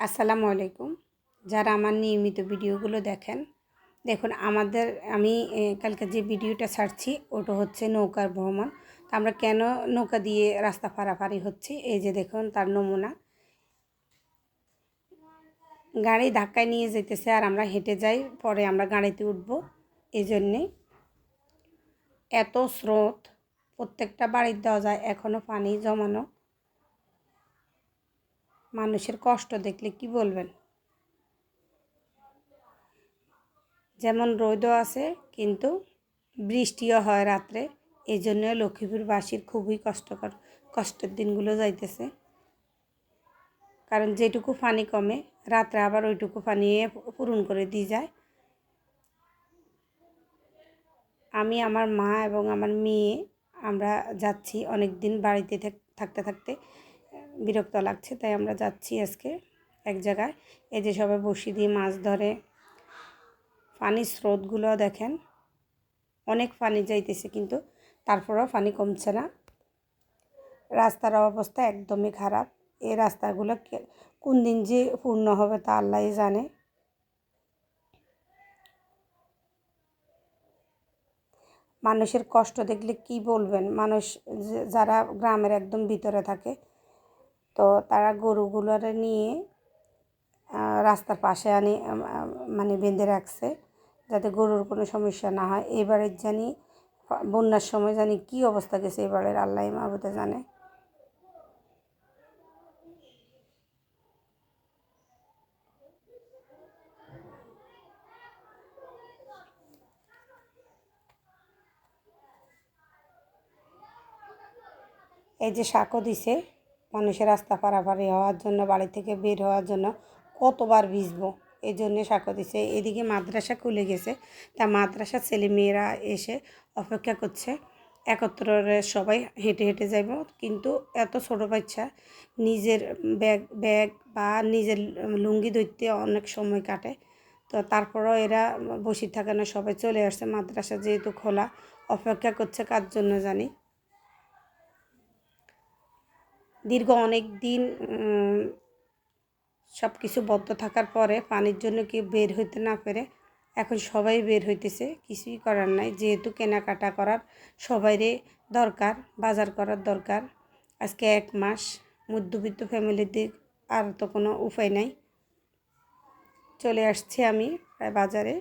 আসসালামু আলাইকুম। যারা আমার নিয়মিত ভিডিওগুলো দেখেন, দেখুন আমাদের, আমি কালকে যে ভিডিওটা ছাড়ছি, ওটা হচ্ছে নৌকার ভ্রমণ। তো আমরা কেন নৌকা দিয়ে রাস্তা পারাপারি হচ্ছি? এই যে দেখুন তার নমুনা। গাড়ি ধাক্কায় নিয়ে যেতেছে আর আমরা হেঁটে যাই, পরে আমরা গাড়িতে উঠব। এই জন্যে এত স্রোত, প্রত্যেকটা বাড়ির দরজায় এখনও পানি জমানো। মানুষের কষ্ট দেখলে কি বলবেন? যেমন রোদও আছে, কিন্তু বৃষ্টিও হয় রাত্রে। এই জন্য লক্ষ্মীপুরবাসীর খুবই কষ্টকর, কষ্টের দিনগুলো যাইতেছে। কারণ যেটুকু পানি কমে, রাত্রে আবার ওইটুকু পানি পূরণ করে দিয়ে যায়। আমি আমার মা এবং আমার মেয়ে, আমরা যাচ্ছি অনেক দিন বাড়িতে থাকতে থাকতে। বিরক্ত লাগছে, তাই আমরা যাচ্ছি আজকে এক জায়গায়। এই যে সবাই বসি দিয়ে মাছ ধরে। পানির স্রোতগুলো দেখেন। অনেক পানি যাইতেছে কিন্তু তারপরেও পানি কমছে না। রাস্তার অবস্থা একদমই খারাপ। এই রাস্তাগুলো কোন দিন যে পূর্ণ হবে তা আল্লাহই জানে। মানুষের কষ্ট দেখলে কি বলবেন? মানুষ যারা গ্রামের একদম ভিতরে থাকে তো তারা গরুগুলোরে নিয়ে রাস্তার পাশে আনি মানে বেঁধে রাখছে যাতে গরুর কোনো সমস্যা না হয়। এবারের জানি, বন্যার সময় জানি কি অবস্থা গেছে এবারের, আল্লাহ মাহবুদে জানে। এই যে সাঁকো দিছে। মানুষের রাস্তা পারাপারি হওয়ার জন্য, বাড়ি থেকে বের হওয়ার জন্য কতবার ভিজবো? এই জন্যে সাঁকো দিচ্ছে এদিকে মাদ্রাসা খুলে গেছে। তা মাদ্রাসার ছেলে মেয়েরা এসে অপেক্ষা করছে। একত্রে সবাই হেঁটে হেঁটে যাইব। কিন্তু এত ছোটো বাচ্চা, নিজের ব্যাগ ব্যাগ বা নিজের লুঙ্গি ধরতে অনেক সময় কাটে। তো তারপরও এরা বসে থাকে না সবাই চলে আসছে। মাদ্রাসা যেহেতু খোলা, অপেক্ষা করছে কার জন্য জানি। দীর্ঘ অনেক দিন সব কিছু বদ্ধ থাকার পরে পানির জন্য কি বের হইতে না পেরে এখন সবাই বের হইতেছে, কিছুই করার নাই। যেহেতু কেনাকাটা করার সবাইরে দরকার, বাজার করার দরকার, আজকে এক মাস মধ্যবিত্ত ফ্যামিলির দিক আর তো কোনো উপায় নাই। চলে আসছি আমি প্রায় বাজারে।